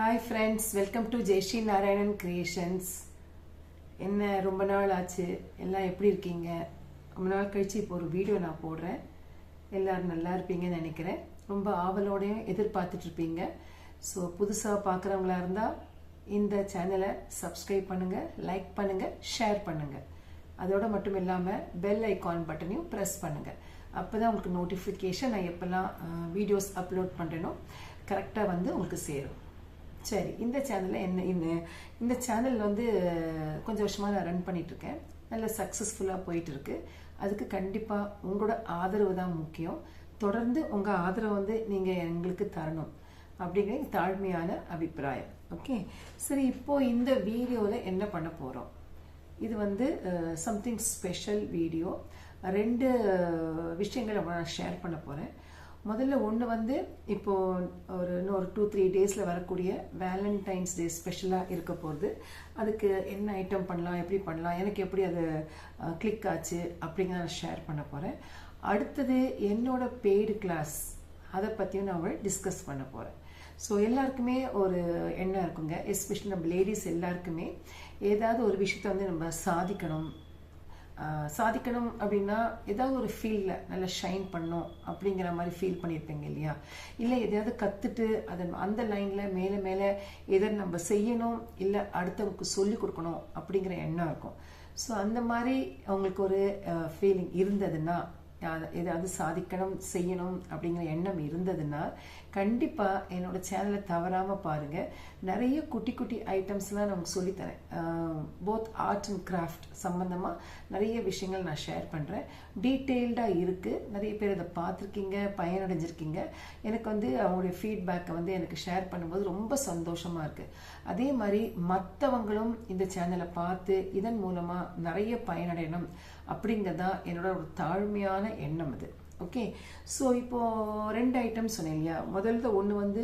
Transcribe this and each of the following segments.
Hi friends welcome to Jaishree Narayanan creations என்ன ரொம்ப நாள் ஆச்சு? எல்லாம் எப்படி இருக்கீங்க? ரொம்ப நாள் கழித்து இப்போ ஒரு வீடியோ நான் போடுறேன். எல்லோரும் நல்லா இருப்பீங்கன்னு நினைக்கிறேன். ரொம்ப ஆவலோடையும் எதிர்பார்த்துட்ருப்பீங்க ஸோ புதுசாக பார்க்குறவங்களா இருந்தால் இந்த சேனலை சப்ஸ்கிரைப் பண்ணுங்கள் லைக் பண்ணுங்கள் ஷேர் பண்ணுங்கள் அதோட மட்டும் இல்லாமல் பெல் ஐக்கான் பட்டனையும் ப்ரெஸ் பண்ணுங்கள் அப்போ தான் உங்களுக்கு நோட்டிஃபிகேஷன் நான் எப்போல்லாம் வீடியோஸ் அப்லோட் பண்ணுறேனோ கரெக்டாக வந்து உங்களுக்கு சேரும். சரி இந்த சேனலில் என்ன இந்த இந்த சேனல் வந்து கொஞ்சம் வருஷமாக நான் ரன் பண்ணிகிட்ருக்கேன் நல்ல சக்ஸஸ்ஃபுல்லாக போயிட்டுருக்கு. அதுக்கு கண்டிப்பாக உங்களோட ஆதரவு தான் முக்கியம். தொடர்ந்து உங்கள் ஆதரவு வந்து நீங்கள் எங்களுக்கு தரணும் அப்படிங்கிற தாழ்மையான அபிப்பிராயம். ஓகே சரி இப்போ இந்த வீடியோவில் என்ன பண்ண போகிறோம் இது வந்து சம்திங் ஸ்பெஷல் வீடியோ ரெண்டு விஷயங்களை நான் ஷேர் பண்ண போகிறேன் முதல்ல ஒன்று வந்து இப்போ ஒரு இன்னொரு டூ த்ரீ டேஸில் வரக்கூடிய வேலண்டைன்ஸ் டே ஸ்பெஷலாக இருக்க போகிறது அதுக்கு என்ன ஐட்டம் பண்ணலாம் எப்படி பண்ணலாம் எனக்கு எப்படி அது கிளிக் ஆச்சு அப்படிங்கிறத நான் ஷேர் பண்ண போகிறேன் அடுத்தது என்னோட பெய்டு கிளாஸ் அதை பற்றியும் நான் டிஸ்கஸ் பண்ண போகிறேன் ஸோ எல்லாருக்குமே ஒரு எண்ணம் இருக்குங்க. எஸ்பெஷலி நம்ம லேடிஸ் எல்லாருக்குமே ஏதாவது ஒரு விஷயத்த வந்து நம்ம சாதிக்கணும் சாதிக்கணும் அப்படின்னா ஏதாவது ஒரு ஃபீல்டில் நல்லா ஷைன் பண்ணும் அப்படிங்கிற மாதிரி ஃபீல் பண்ணியிருப்பீங்க இல்லையா? இல்லை எதையாவது கற்றுட்டு அதை அந்த லைனில் மேலே மேலே எதை நம்ம செய்யணும் இல்லை அடுத்தவங்களுக்கு சொல்லிக் கொடுக்கணும் அப்படிங்கிற எண்ணம் இருக்கும். ஸோ அந்த மாதிரி அவங்களுக்கு ஒரு ஃபீலிங் இருந்ததுன்னா ஏதாவது சாதிக்கணும் செய்யணும் அப்படிங்கிற எண்ணம் இருந்ததுன்னா கண்டிப்பாக என்னோட சேனலை தவறாமல் பாருங்கள் நிறைய குட்டி குட்டி ஐட்டம்ஸ்லாம் நான் சொல்லித்தரேன். போத் ஆர்ட் அண்ட் கிராஃப்ட் சம்மந்தமாக நிறைய விஷயங்கள் நான் ஷேர் பண்ணுறேன் டீட்டெயில்டாக இருக்குது நிறைய பேர் அதை பார்த்துருக்கீங்க பயனடைஞ்சிருக்கீங்க. எனக்கு வந்து அவங்களுடைய ஃபீட்பேக்கை வந்து எனக்கு ஷேர் பண்ணும்போது ரொம்ப சந்தோஷமாக இருக்குது அதே மாதிரி மற்றவங்களும் இந்த சேனலை பார்த்து இதன் மூலமாக நிறைய பயனடையணும். அப்படிங்கிறதான் என்னோட ஒரு தாழ்மையான எண்ணம் அது. ஓகே ஸோ இப்போ ரெண்டு ஐட்டம் சொன்னேன் இல்லையா? முதல்ல ஒன்று வந்து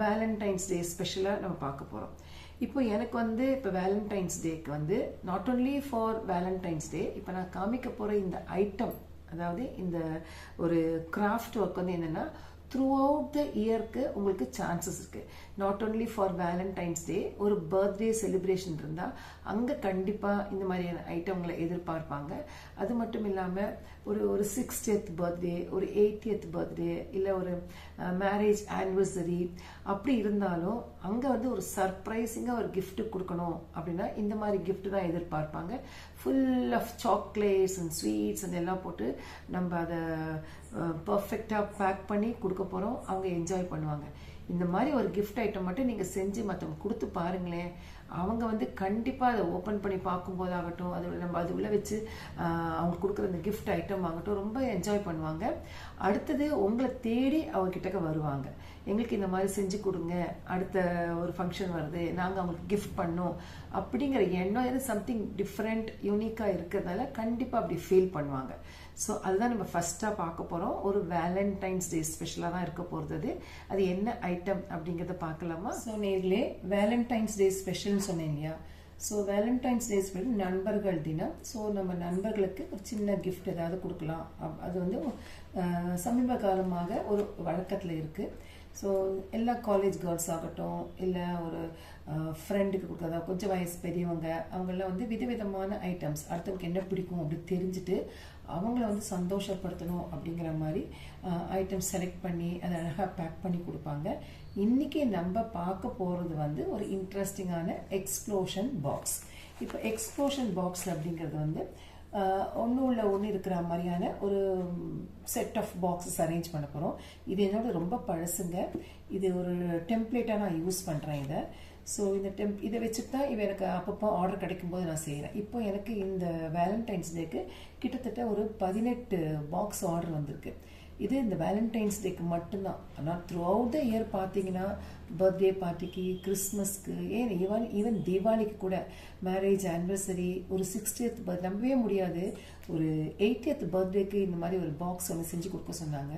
வேலண்டைன்ஸ் டே ஸ்பெஷலாக நம்ம பார்க்க போகிறோம் இப்போ எனக்கு வந்து இப்போ வேலண்டைன்ஸ் டேக்கு வந்து not only for valentine's day இப்போ நான் காமிக்க போகிற இந்த ஐட்டம் அதாவது இந்த ஒரு கிராஃப்ட் ஒர்க் வந்து என்னென்னா த்ரூ அவுட் த இயர்க்கு உங்களுக்கு சான்சஸ் இருக்குது not only for valentine's day ஒரு பர்த்டே செலிப்ரேஷன் இருந்தால் அங்கே கண்டிப்பாக இந்த மாதிரியான ஐட்டங்களை எதிர்பார்ப்பாங்க. அது மட்டும் இல்லாமல் ஒரு ஒரு சிக்ஸ்டியத் பர்த்டே ஒரு எயிட்டியத் பர்த்டே இல்லை ஒரு மேரேஜ் ஆனிவர்சரி அப்படி இருந்தாலும் அங்கே வந்து ஒரு சர்ப்ரைஸிங்காக ஒரு கிஃப்ட் கொடுக்கணும் அப்படின்னா இந்த மாதிரி கிஃப்ட் தான் எதிர்பார்ப்பாங்க. Full of chocolates and sweets and எல்லாம் போட்டு நம்ம அதை பர்ஃபெக்டாக பேக் பண்ணி கொடுக்க போகிறோம் அவங்க என்ஜாய் பண்ணுவாங்க. இந்த மாதிரி ஒரு கிஃப்ட் ஐட்டம் மட்டும் நீங்கள் செஞ்சு மற்றவங்க கொடுத்து பாருங்களேன். அவங்க வந்து கண்டிப்பாக அதை ஓப்பன் பண்ணி பார்க்கும்போது ஆகட்டும் அது நம்ம அது உள்ளே வச்சு அவங்க கொடுக்குற அந்த கிஃப்ட் ஐட்டம் ஆகட்டும் ரொம்ப என்ஜாய் பண்ணுவாங்க. அடுத்தது உங்களை தேடி அவங்க கிட்டக்க வருவாங்க. எங்களுக்கு இந்த மாதிரி செஞ்சு கொடுங்க அடுத்த ஒரு ஃபங்க்ஷன் வருது நாங்கள் அவங்களுக்கு கிஃப்ட் பண்ணோம் அப்படிங்கிற எண்ணம் எது சம்திங் டிஃப்ரெண்ட் யூனிக்காக இருக்கிறதுனால கண்டிப்பாக அப்படி ஃபீல் பண்ணுவாங்க. ஸோ அதுதான் நம்ம ஃபஸ்ட்டாக பார்க்க போகிறோம் ஒரு வேலண்டைன்ஸ் டே ஸ்பெஷலாக தான் இருக்க போகிறது அது. என்ன ஐட்டம் அப்படிங்கிறத பார்க்கலாமா? ஸோ நேர்லே வேலண்டைன்ஸ் டே ஸ்பெஷல்னு சொன்னேன் இல்லையா? ஸோ வேலண்டைன்ஸ் டே ஸ்பெஷல் நண்பர்கள் தினம். ஸோ நம்ம நண்பர்களுக்கு ஒரு சின்ன கிஃப்ட் ஏதாவது கொடுக்கலாம். அது வந்து சமீப காலமாக ஒரு வழக்கத்தில் இருக்குது ஸோ எல்லா காலேஜ் கேர்ள்ஸ் ஆகட்டும் இல்லை ஒரு ஃப்ரெண்டுக்கு கொடுக்குறதா கொஞ்சம் வயசு பெரியவங்க அவங்கெல்லாம் வந்து விதவிதமான ஐட்டம்ஸ் அடுத்தவங்களுக்கு என்ன பிடிக்கும் அப்படி தெரிஞ்சுட்டு அவங்கள வந்து சந்தோஷப்படுத்தணும் அப்படிங்கிற மாதிரி ஐட்டம் செலக்ட் பண்ணி அதை அழகாக பேக் பண்ணி கொடுப்பாங்க. இன்றைக்கி நம்ம பார்க்க போகிறது வந்து ஒரு இன்ட்ரெஸ்டிங்கான எக்ஸ்ப்ளோஷன் பாக்ஸ் இப்போ எக்ஸ்ப்ளோஷன் பாக்ஸ் அப்படிங்கிறது வந்து ஒன்று உள்ள ஒன்று இருக்கிற மாதிரியான ஒரு செட் ஆஃப் பாக்ஸஸ் அரேஞ்ச் பண்ண போகிறோம் இது என்னோட ரொம்ப பழசுங்க. இது ஒரு டெம்ப்ளேட்டாக நான் யூஸ் பண்ணுறேன் இதை. ஸோ இந்த டெம்ப் இதை வச்சுட்டு தான் இவ எனக்கு அப்பப்போ ஆர்டர் கிடைக்கும்போது நான் செய்கிறேன் இப்போ எனக்கு இந்த வேலண்டைன்ஸ் டேக்கு கிட்டத்தட்ட ஒரு பதினெட்டு பாக்ஸ் ஆர்டர் வந்திருக்கு. இது இந்த வேலண்டைன்ஸ் டேக்கு மட்டும்தான். ஆனால் த்ரூ அவுட் த இயர் பார்த்தீங்கன்னா பர்த்டே பார்ட்டிக்கு கிறிஸ்மஸ்க்கு ஏன் ஈவன் ஈவன் தீபாவளிக்கு கூட மேரேஜ் ஆனிவர்சரி ஒரு சிக்ஸ்டியத் பர்த் நம்பவே முடியாது. ஒரு எயிட்டியத் பர்த்டேக்கு இந்த மாதிரி ஒரு பாக்ஸ் ஒன்று செஞ்சு கொடுக்க சொன்னாங்க.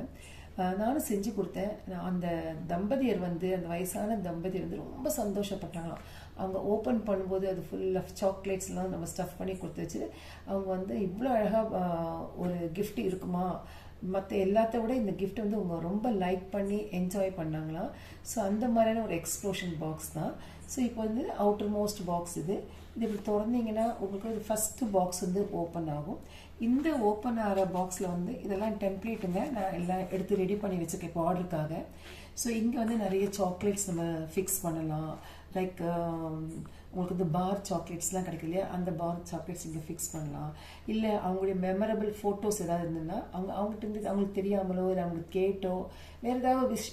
நானும் செஞ்சு கொடுத்தேன். அந்த தம்பதியர் வந்து அந்த வயசான தம்பதியர் வந்து ரொம்ப சந்தோஷப்பட்டாங்களாம். அவங்க ஓப்பன் பண்ணும்போது அது ஃபுல் ஆஃப் சாக்லேட்ஸ்லாம் நம்ம ஸ்டஃப் பண்ணி கொடுத்து வச்சு அவங்க வந்து இவ்வளோ அழகாக ஒரு கிஃப்ட் இருக்குமா? மற்ற எல்லாத்த விட இந்த கிஃப்ட் வந்து அவங்க ரொம்ப லைக் பண்ணி என்ஜாய் பண்ணாங்களாம். ஸோ அந்த மாதிரியான ஒரு எக்ஸ்ப்ளோஷன் பாக்ஸ் தான். ஸோ இப்போ வந்து அவுட்டர் மோஸ்ட் பாக்ஸ் இது. இது இப்படி திறந்தீங்கன்னா உங்களுக்கு ஃபஸ்ட்டு பாக்ஸ் வந்து ஓப்பன் ஆகும். இந்த ஓப்பன் ஆகிற பாக்ஸில் வந்து இதெல்லாம் டெம்ப்ளேட்டுங்க நான் எல்லாம் எடுத்து ரெடி பண்ணி வச்சுருக்கேன் இப்போ ஆர்டருக்காக ஸோ இங்கே வந்து நிறைய சாக்லேட்ஸ் நம்ம ஃபிக்ஸ் பண்ணலாம். லைக் um, உங்களுக்கு வந்து பார் சாக்லேட்ஸ்லாம் கிடைக்கும் இல்லையா? அந்த பார் சாக்லேட்ஸ் இங்கே ஃபிக்ஸ் பண்ணலாம். இல்லை அவங்களுடைய மெமரபிள் ஃபோட்டோஸ் ஏதாவது இருந்ததுன்னா அவங்க அவங்ககிட்ட இருந்து அவங்களுக்கு தெரியாமலோ இல்லை அவங்களுக்கு கேட்டோ வேறு ஏதாவது விஷ்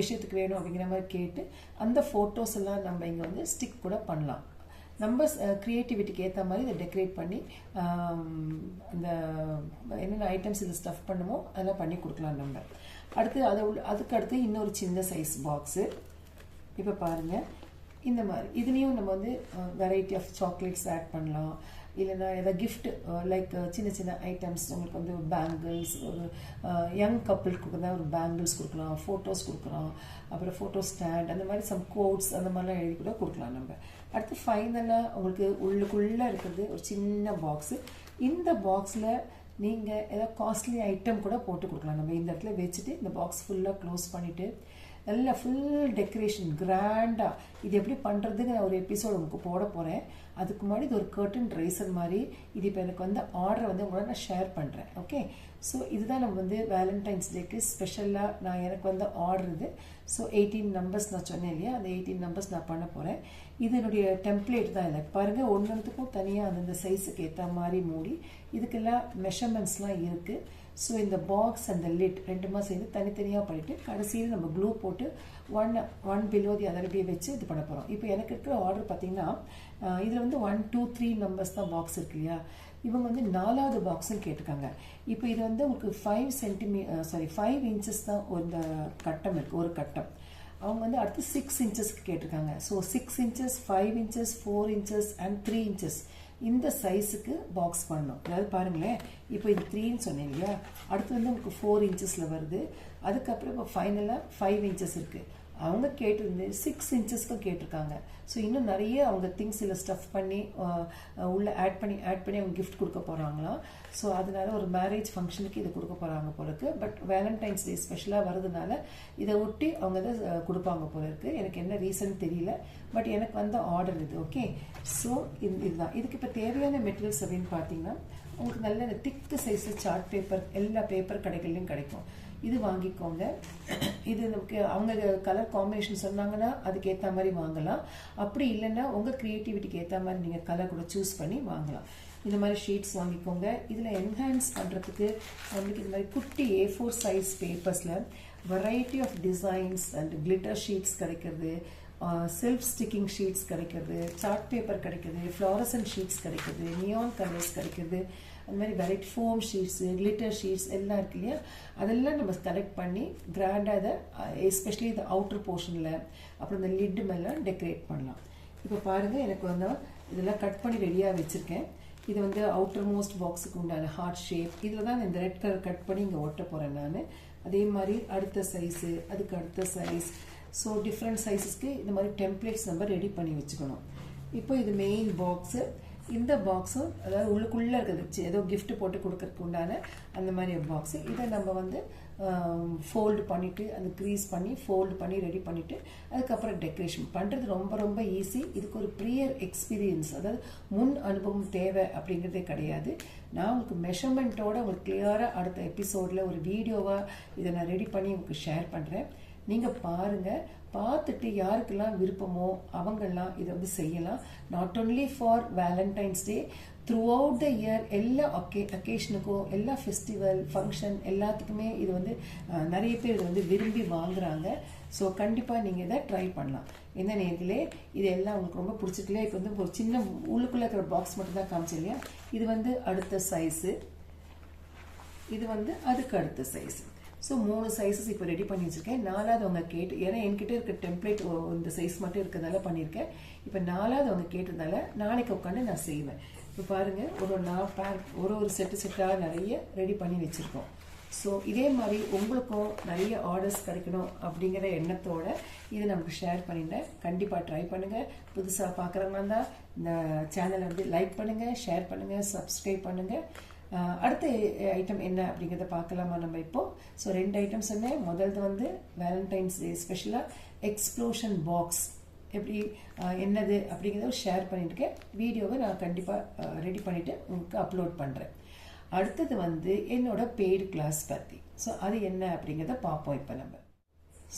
விஷயத்துக்கு வேணும் அப்படிங்கிற மாதிரி கேட்டு அந்த ஃபோட்டோஸ் எல்லாம் நம்ம இங்கே வந்து ஸ்டிக் கூட பண்ணலாம். நம்ம க்ரியேட்டிவிட்டிக்கு ஏற்ற மாதிரி இதை டெக்கரேட் பண்ணி அந்த என்னென்ன ஐட்டம்ஸ் இது ஸ்டஃப் பண்ணுமோ அதெல்லாம் பண்ணி கொடுக்கலாம் நம்ம. அடுத்து அதை உள்ள அதுக்கு அடுத்து இன்னொரு சின்ன சைஸ் பாக்ஸு இப்போ பாருங்கள் இந்த மாதிரி. இதுலேயும் நம்ம வந்து வெரைட்டி ஆஃப் சாக்லேட்ஸ் ஆட் பண்ணலாம். இல்லைன்னா ஏதாவது கிஃப்ட் லைக் சின்ன சின்ன ஐட்டம்ஸ் உங்களுக்கு வந்து ஒரு பேங்கிள்ஸ் ஒரு யங் கப்புளுக்கு தான் ஒரு பேங்கிள்ஸ் கொடுக்கலாம் ஃபோட்டோஸ் கொடுக்குறோம் அப்புறம் ஃபோட்டோ ஸ்டாண்ட் அந்த மாதிரி சம் கோட்ஸ் அந்த மாதிரிலாம் எழுதி கூட கொடுக்கலாம் நம்ம. அடுத்து ஃபைனலாக உங்களுக்கு உள்ளுக்குள்ளே இருக்கிறது ஒரு சின்ன பாக்ஸு இந்த பாக்ஸில் நீங்கள் ஏதாவது காஸ்ட்லி ஐட்டம் கூட போட்டு கொடுக்கலாம். நம்ம இந்த இடத்துல வச்சுட்டு இந்த பாக்ஸ் ஃபுல்லாக க்ளோஸ் பண்ணிவிட்டு நல்ல ஃபுல் டெக்கரேஷன் கிராண்டாக இது எப்படி பண்ணுறதுன்னு நான் ஒரு எபிசோட் உங்களுக்கு போட போகிறேன் அதுக்கு முன்னாடி இது ஒரு கர்டன் ரைசர் மாதிரி. இது இப்போ எனக்கு வந்து ஆர்டர் வந்து உங்களோட நான் ஷேர் பண்ணுறேன் ஓகே ஸோ இதுதான் நம்ம வந்து வேலண்டைன்ஸ் டேக்கு ஸ்பெஷலாக நான் எனக்கு வந்து ஆர்டர் இது. ஸோ எயிட்டீன் நம்பர்ஸ் நான் சொன்னேன் இல்லையா? அந்த எயிட்டீன் நம்பர்ஸ் நான் பண்ண போகிறேன் இது என்னுடைய டெம்ப்ளேட் தான் இல்லை பாருங்கள் ஒன்றுத்துக்கும் தனியாக அந்தந்த சைஸுக்கு ஏற்ற மாதிரி மூடி. இதுக்கெல்லாம் மெஷர்மெண்ட்ஸ்லாம் இருக்குது ஸோ இந்த பாக்ஸ் அந்த லிட் ரெண்டுமா சேர்ந்து தனித்தனியாக பண்ணிவிட்டு கடைசியில் நம்ம க்ளூ போட்டு one one below the other அப்படியே வச்சு இது பண்ண போகிறோம் இப்போ எனக்கு இருக்கிற ஆர்டர் பார்த்தீங்கன்னா இதில் வந்து ஒன் டூ த்ரீ நம்பர்ஸ் தான் பாக்ஸ் இருக்கு இல்லையா? இவங்க வந்து நாலாவது பாக்ஸும் கேட்டிருக்காங்க. இப்போ இது வந்து உங்களுக்கு five centimetre sorry five inches தான் இந்த கட்டம் இருக்குது ஒரு கட்டம். அவங்க வந்து அடுத்து சிக்ஸ் இன்ச்சஸ்க்கு கேட்டிருக்காங்க. So six inches five inches four inches and three inches இந்த சைஸுக்கு பாக்ஸ் பண்ணணும். அதாவது பாருங்களேன் இப்போ இது த்ரீன்னு சொன்னேன் இல்லையா? அடுத்து வந்து உங்களுக்கு ஃபோர் இன்ச்சஸில் வருது. அதுக்கப்புறம் இப்போ ஃபைனலாக ஃபைவ் இன்ச்சஸ் இருக்குது அவங்க கேட்டிருந்து சிக்ஸ் இன்ச்சஸ்க்கும் கேட்டிருக்காங்க. ஸோ இன்னும் நிறைய அவங்க திங்ஸ் இல்லை ஸ்டஃப் பண்ணி உள்ளே ஆட் பண்ணி ஆட் பண்ணி அவங்க கிஃப்ட் கொடுக்க போகிறாங்களாம் ஸோ அதனால ஒரு மேரேஜ் ஃபங்க்ஷனுக்கு இது கொடுக்க போகிறாங்க போல இருக்கு பட் வேலண்டைன்ஸ் டே ஸ்பெஷலாக வரதுனால இதை ஒட்டி அவங்க இதை கொடுப்பாங்க போல இருக்கு எனக்கு என்ன ரீசன் தெரியல. பட் எனக்கு வந்த ஆர்டர் இது ஓகே ஸோ இது இதுதான். இதுக்கு இப்போ தேவையான மெட்டீரியல்ஸ் அப்படின்னு பார்த்தீங்கன்னா உங்களுக்கு நல்ல இந்த திக்கு சைஸில் சார்ட் பேப்பர் எல்லா பேப்பர் கடைகள்லையும் கிடைக்கும். இது வாங்கிக்கோங்க. இது நமக்கு அவங்க கலர் காம்பினேஷன் சொன்னாங்கன்னா அதுக்கு ஏற்ற மாதிரி வாங்கலாம். அப்படி இல்லைன்னா உங்கள் க்ரியேட்டிவிட்டிக்கு ஏற்ற மாதிரி நீங்கள் கலர் கூட சூஸ் பண்ணி வாங்கலாம். இந்த மாதிரி ஷீட்ஸ் வாங்கிக்கோங்க. இதில் என்ஹான்ஸ் பண்ணுறதுக்கு நம்மளுக்கு இந்த மாதிரி குட்டி A four size பேப்பர்ஸில் variety of designs and glitter sheets கிடைக்கிறது. செல்ஃப் ஸ்டிக்கிங் ஷீட்ஸ் கிடைக்கிறது சார்ட் பேப்பர் கிடைக்கிது ஃப்ளாரசன் ஷீட்ஸ் கிடைக்கிது நியான் கலர்ஸ் கிடைக்கிது. அந்த மாதிரி variety foam sheets glitter sheets எல்லாம் இருக்கு இல்லையா? அதெல்லாம் நம்ம கலெக்ட் பண்ணி கிராண்டாக இதை எஸ்பெஷலி இந்த அவுட்டர் போர்ஷனில் அப்புறம் இந்த லிட்டு மேலாம் டெக்கரேட் பண்ணலாம். இப்போ பாருங்கள் எனக்கு வந்து இதெல்லாம் கட் பண்ணி ரெடியாக வச்சுருக்கேன். இது வந்து அவுட்டர் மோஸ்ட் பாக்ஸுக்கு உண்டான ஹார்ட் ஷேப் இதில் தான் இந்த ரெட் கலர் கட் பண்ணி இங்கே ஒட்ட போகிறேன் நான். அதே மாதிரி அடுத்த சைஸு அதுக்கு அடுத்த சைஸ் ஸோ டிஃப்ரெண்ட் சைஸஸ்க்கு இந்த மாதிரி டெம்ப்ளேட்ஸ் நம்ம ரெடி பண்ணி வச்சுக்கணும். இப்போ இது மெயின் பாக்ஸு இந்த பாக்ஸும் அதாவது உள்ளுக்குள்ளே இருக்கிறது வச்சு ஏதோ கிஃப்ட் போட்டு கொடுக்கறதுக்கு உண்டான அந்த மாதிரி பாக்ஸு இதை நம்ம வந்து ஃபோல்டு பண்ணிவிட்டு அந்த க்ரீஸ் பண்ணி ஃபோல்டு பண்ணி ரெடி பண்ணிவிட்டு அதுக்கப்புறம் டெக்கரேஷன் பண்ணுறது ரொம்ப ரொம்ப ஈஸி இதுக்கு ஒரு ப்ரியர் எக்ஸ்பீரியன்ஸ் அதாவது முன் அனுபவம் தேவை அப்படிங்கிறதே கிடையாது. நான் உங்களுக்கு மெஷர்மெண்ட்டோட உங்களுக்கு கிளியராக அடுத்த எபிசோடில் ஒரு வீடியோவாக இதை நான் ரெடி பண்ணி உங்களுக்கு ஷேர் பண்ணுறேன் நீங்கள் பாருங்கள் பார்த்துட்டு யாருக்கெல்லாம் விருப்பமோ அவங்கெல்லாம் இதை வந்து செய்யலாம். Not only for valentine's day throughout the year எல்லா ஒகே அக்கேஷனுக்கும் எல்லா ஃபெஸ்டிவல் ஃபங்க்ஷன் எல்லாத்துக்குமே இது வந்து நிறைய பேர் இதை வந்து விரும்பி வாங்குறாங்க. ஸோ கண்டிப்பாக நீங்கள் இதை ட்ரை பண்ணலாம். இந்த நேரத்திலே இது எல்லாம் உங்களுக்கு ரொம்ப பிடிச்சிருக்கலையா இப்போ வந்து ஒரு சின்ன உள்ளுக்குள்ளே இருக்கிற பாக்ஸ் மட்டும் தான் காமிச்சு இல்லையா? இது வந்து அடுத்த சைஸு இது வந்து அதுக்கு அடுத்த சைஸு ஸோ மூணு சைஸஸ் இப்போ ரெடி பண்ணி வச்சிருக்கேன். நாலாவது அவங்க கேட்டு ஏன்னா என்கிட்ட இருக்க டெம்ப்ளேட் இந்த சைஸ் மட்டும் இருக்கிறதால பண்ணியிருக்கேன். இப்போ நாலாவது அவங்க கேட்டதால நாளைக்கு உட்காந்து நான் செய்வேன். இப்போ பாருங்கள் ஒரு நான் பேக் ஒரு ஒரு செட்டு செட்டாக நிறைய ரெடி பண்ணி வச்சுருக்கோம். ஸோ இதே மாதிரி உங்களுக்கும் நிறைய ஆர்டர்ஸ் கிடைக்கணும் அப்படிங்கிற எண்ணத்தோட இதை நமக்கு ஷேர் பண்ணிட்டேன் கண்டிப்பாக ட்ரை பண்ணுங்கள் புதுசாக பார்க்குறவங்க இருந்தால் இந்த சேனலை வந்து லைக் பண்ணுங்கள் ஷேர் பண்ணுங்கள் சப்ஸ்கிரைப் பண்ணுங்கள் அடுத்த ஐட்டம் என்ன அப்படிங்கிறத பார்க்கலாமா நம்ம இப்போ? ஸோ ரெண்டு ஐட்டம் சொன்னேன் முதல்து வந்து வேலண்டைன்ஸ் டே ஸ்பெஷலாக எக்ஸ்ப்ளோஷன் பாக்ஸ் எப்படி என்னது அப்படிங்கிறத ஷேர் பண்ணியிருக்கேன் வீடியோவை நான் கண்டிப்பாக ரெடி பண்ணிவிட்டு உங்களுக்கு அப்லோட் பண்ணுறேன் அடுத்தது வந்து என்னோட பெய்டு கிளாஸ் பற்றி ஸோ அது என்ன அப்படிங்கிறத பார்ப்போம் இப்போ நம்ம.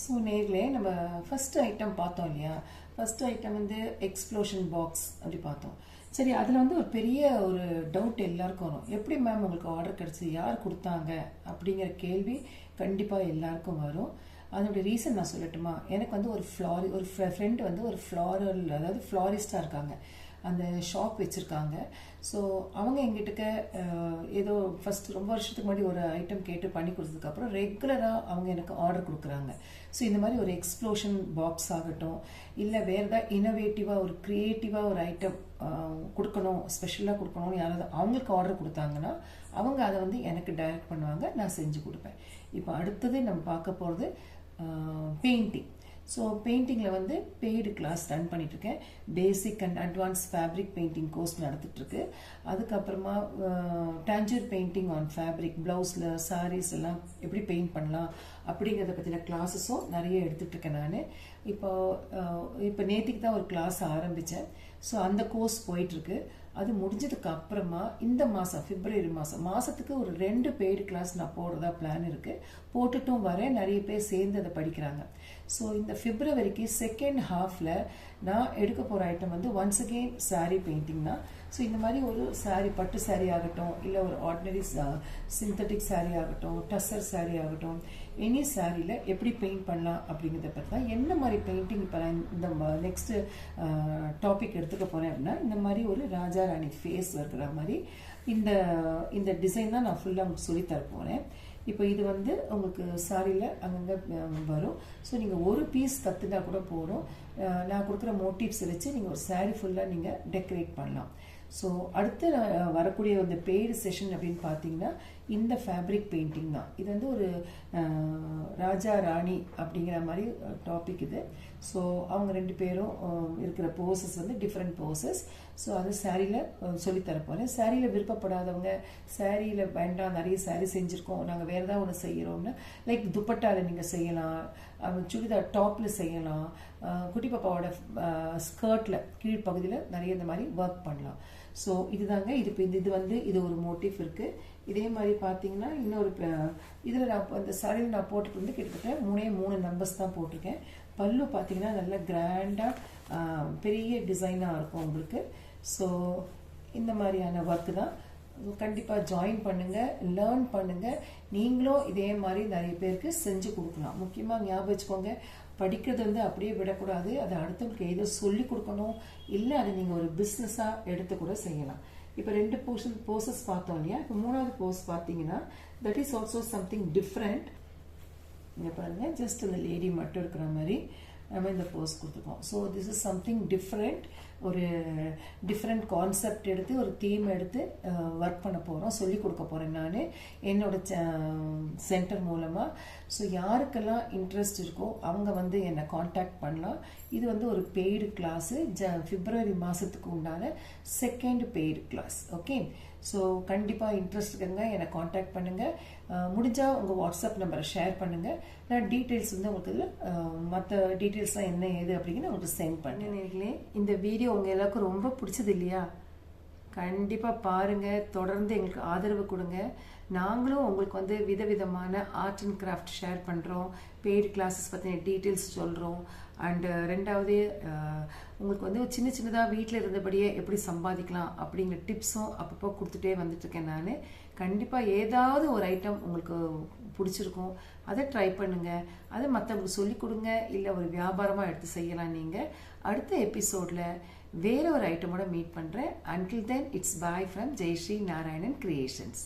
ஸோ நேரில் நம்ம ஃபஸ்ட்டு ஐட்டம் பார்த்தோம் இல்லையா? ஃபஸ்ட்டு ஐட்டம் வந்து எக்ஸ்ப்ளோஷன் பாக்ஸ் அப்படி பார்த்தோம். சரி அதில் வந்து ஒரு பெரிய ஒரு டவுட் எல்லாருக்கும் வரும். எப்படி மேம் உங்களுக்கு ஆர்டர் கிடச்சி யார் கொடுத்தாங்க? அப்படிங்கிற கேள்வி கண்டிப்பாக எல்லாருக்கும் வரும். அதனுடைய ரீசன் நான் சொல்லட்டுமா? எனக்கு வந்து ஒரு ஃப்ளாரி ஒரு ஃப்ரெண்டு வந்து ஒரு ஃப்ளாரல் அதாவது ஃப்ளாரிஸ்டாக இருக்காங்க. அந்த ஷாப் வச்சுருக்காங்க. ஸோ அவங்க எங்கிட்ட ஏதோ ஃபஸ்ட் ரொம்ப வருஷத்துக்கு முன்னாடி ஒரு ஐட்டம் கேட்டு பண்ணி கொடுத்ததுக்கப்புறம் ரெகுலராக அவங்க எனக்கு ஆர்டர் கொடுக்குறாங்க. ஸோ இந்த மாதிரி ஒரு எக்ஸ்ப்ளோஷன் பாக்ஸ் ஆகட்டும் இல்லை வேறு ஏதாவது இனோவேட்டிவாக ஒரு க்ரியேட்டிவாக ஒரு ஐட்டம் கொடுக்கணும் ஸ்பெஷலாக கொடுக்கணும்னு யாராவது அவங்களுக்கு ஆர்டர் கொடுத்தாங்கன்னா அவங்க அதை வந்து எனக்கு டைரக்ட் பண்ணுவாங்க நான் செஞ்சு கொடுப்பேன். இப்போ அடுத்தது நம்ம பார்க்க போகிறது பெயிண்டிங் ஸோ பெயிண்டிங்கில் வந்து பெய்டு கிளாஸ் ரன் பண்ணிகிட்ருக்கேன் basic and advance fabric painting course நடந்துகிட்ருக்கு அதுக்கப்புறமா டேஞ்சர் பெயிண்டிங் ஆன் ஃபேப்ரிக் ப்ளவுஸில் சாரீஸ் எல்லாம் எப்படி பெயிண்ட் பண்ணலாம் அப்படிங்கிறத பற்றின கிளாஸஸும் நிறைய எடுத்துகிட்ருக்கேன் நான். இப்போ இப்போ நேற்றுக்கு தான் ஒரு கிளாஸ் ஆரம்பித்தேன் ஸோ அந்த கோர்ஸ் போயிட்டுருக்கு. அது முடிஞ்சதுக்கு அப்புறமா இந்த மாதம் பிப்ரவரி மாதம் மாதத்துக்கு ஒரு ரெண்டு பெய்டு கிளாஸ் நான் போடுறதா பிளான் இருக்குது போட்டுட்டும் வரேன். நிறைய பேர் சேர்ந்து அதை படிக்கிறாங்க. ஸோ இந்த பிப்ரவரிக்கு செகண்ட் ஹாஃபில் நான் எடுக்க போகிற ஐட்டம் வந்து ஒன்ஸ் அகெயின் saree பெயிண்டிங் தான். ஸோ இந்த மாதிரி ஒரு சாரீ பட்டு சாரீ ஆகட்டும் இல்லை ஒரு ஆர்டினரி சிந்தட்டிக் சாரீ ஆகட்டும் டஸ்ஸர் சாரீ ஆகட்டும் எனி சாரியில் எப்படி பெயிண்ட் பண்ணலாம் அப்படிங்கிறத பற்றி தான் என்ன மாதிரி பெயிண்டிங் இப்போ நான் இந்த நெக்ஸ்ட்டு டாபிக் uh, எடுத்துக்க போகிறேன் அப்படின்னா இந்த மாதிரி ஒரு ராஜா ராணி ஃபேஸ் இருக்கிற மாதிரி இந்த இந்த டிசைன் தான் நான் ஃபுல்லாக உங்களுக்கு சொல்லித் போகிறேன் இப்போ இது வந்து உங்களுக்கு சாரியில் அங்கங்கே வரும். ஸோ நீங்கள் ஒரு பீஸ் கற்றுனா கூட போதும். நான் கொடுக்குற மோட்டிவ்ஸை வச்சு நீங்கள் ஒரு சாரீ ஃபுல்லாக நீங்கள் டெக்கரேட் பண்ணலாம். ஸோ அடுத்து வரக்கூடிய அந்த பெய்டு செஷன் அப்படின்னு பார்த்தீங்கன்னா இந்த ஃபேப்ரிக் பெயிண்டிங் தான். இது வந்து ஒரு ராஜா ராணி அப்படிங்கிற மாதிரி டாபிக் இது. ஸோ அவங்க ரெண்டு பேரும் இருக்கிற போசஸ் வந்து டிஃப்ரெண்ட் போசஸ் ஸோ அது சாரியில் சொல்லித்தர போகிறேன் சாரியில் விருப்பப்படாதவங்க சாரியில் வேண்டாம் நிறைய சாரி செஞ்சுருக்கோம் நாங்கள் வேறு ஏதாவது ஒன்று செய்கிறோம்னா லைக் துப்பட்டாவில் நீங்கள் செய்யலாம் சுடிதார் டாப்பில் செய்யலாம் குட்டி பாப்பாவோட ஸ்கர்ட்டில் கீழ்ப்பகுதியில் நிறைய இந்த மாதிரி ஒர்க் பண்ணலாம். ஸோ இதுதாங்க. இது இப்போ இது இது வந்து இது ஒரு மோட்டிவ் இருக்குது இதே மாதிரி பார்த்தீங்கன்னா இன்னொரு இதில் நான் இந்த சாரியில் நான் போட்டுட்டு வந்து கிட்டத்தட்ட மூணே மூணு நம்பர்ஸ் தான் போட்டிருக்கேன். பல்லு பார்த்தீங்கன்னா நல்லா கிராண்டாக பெரிய டிசைனாக இருக்கும் உங்களுக்கு. ஸோ இந்த மாதிரியான ஒர்க்கு தான். கண்டிப்பாக ஜாயின் பண்ணுங்கள் லேர்ன் பண்ணுங்கள் நீங்களும் இதே மாதிரி நிறைய பேருக்கு செஞ்சு கொடுக்கலாம். முக்கியமாக ஞாபகம் வச்சுக்கோங்க படிக்கிறது வந்து அப்படியே விடக்கூடாது. அதை அடுத்தவங்களுக்கு ஏதோ சொல்லி கொடுக்கணும்? இல்லை அதை நீங்கள் ஒரு பிஸ்னஸாக எடுத்து கூட செய்யலாம். இப்போ ரெண்டு போர்ஷன் போர்சஸ் பார்த்தோம் இல்லையா? இப்போ மூணாவது போர்ஸ் பார்த்தீங்கன்னா that is also something different இங்கே பாருங்கள் ஜஸ்ட் அந்த லேடி மட்டும் இருக்கிற மாதிரி நம்ம இந்த போர்ஸ் கொடுத்துருக்கோம். So this is something different ஒரு டிஃப்ரெண்ட் கான்செப்ட் எடுத்து ஒரு தீம் எடுத்து ஒர்க் பண்ண போகிறோம் சொல்லி கொடுக்க போகிறேன் நான். என்னோட சென்டர் மூலமாக ஸோ யாருக்கெல்லாம் இன்ட்ரெஸ்ட் இருக்கோ அவங்க வந்து என்னை காண்டாக்ட் பண்ணலாம். இது வந்து ஒரு பெய்டு கிளாஸு ஜ பிப்ரவரி மாதத்துக்கு உண்டான second paid class okay so கண்டிப்பாக இன்ட்ரெஸ்ட் இருக்குங்க. என்னை காண்டாக்ட் பண்ணுங்கள் முடிஞ்சால் உங்கள் வாட்ஸ்அப் நம்பரை ஷேர் பண்ணுங்கள் நான் டீட்டெயில்ஸ் வந்து உங்களுக்கு இதில் மற்ற டீட்டெயில்ஸ்லாம் என்ன ஏது அப்படிங்கிறது உங்களுக்கு சென்ட் பண்ணேன் இந்த வீடியோ உங்கள் எல்லாருக்கும் ரொம்ப பிடிச்சது இல்லையா? கண்டிப்பாக பாருங்கள் தொடர்ந்து எங்களுக்கு ஆதரவு கொடுங்க. நாங்களும் உங்களுக்கு வந்து விதவிதமான ஆர்ட் அண்ட் கிராஃப்ட் ஷேர் பண்ணுறோம் பெய்டு கிளாஸஸ் பற்றின டீட்டெயில்ஸ் சொல்கிறோம் அண்டு ரெண்டாவது uh, உங்களுக்கு வந்து சின்ன சின்னதாக வீட்டில் இருந்தபடியே எப்படி சம்பாதிக்கலாம் அப்படிங்கிற டிப்ஸும் அப்பப்போ கொடுத்துட்டே வந்துட்டுருக்கேன் நான். கண்டிப்பாக ஏதாவது ஒரு ஐட்டம் உங்களுக்கு பிடிச்சிருக்கும். அதை ட்ரை பண்ணுங்கள் அதை மற்றவங்களுக்கு சொல்லிக் கொடுங்க. இல்லை ஒரு வியாபாரமாக எடுத்து செய்யலாம் நீங்கள் அடுத்த எபிசோடில் வேற ஒரு ஐட்டமோட மீட் பண்ணுறேன் until then it's bye from Jaishree Narayanan creations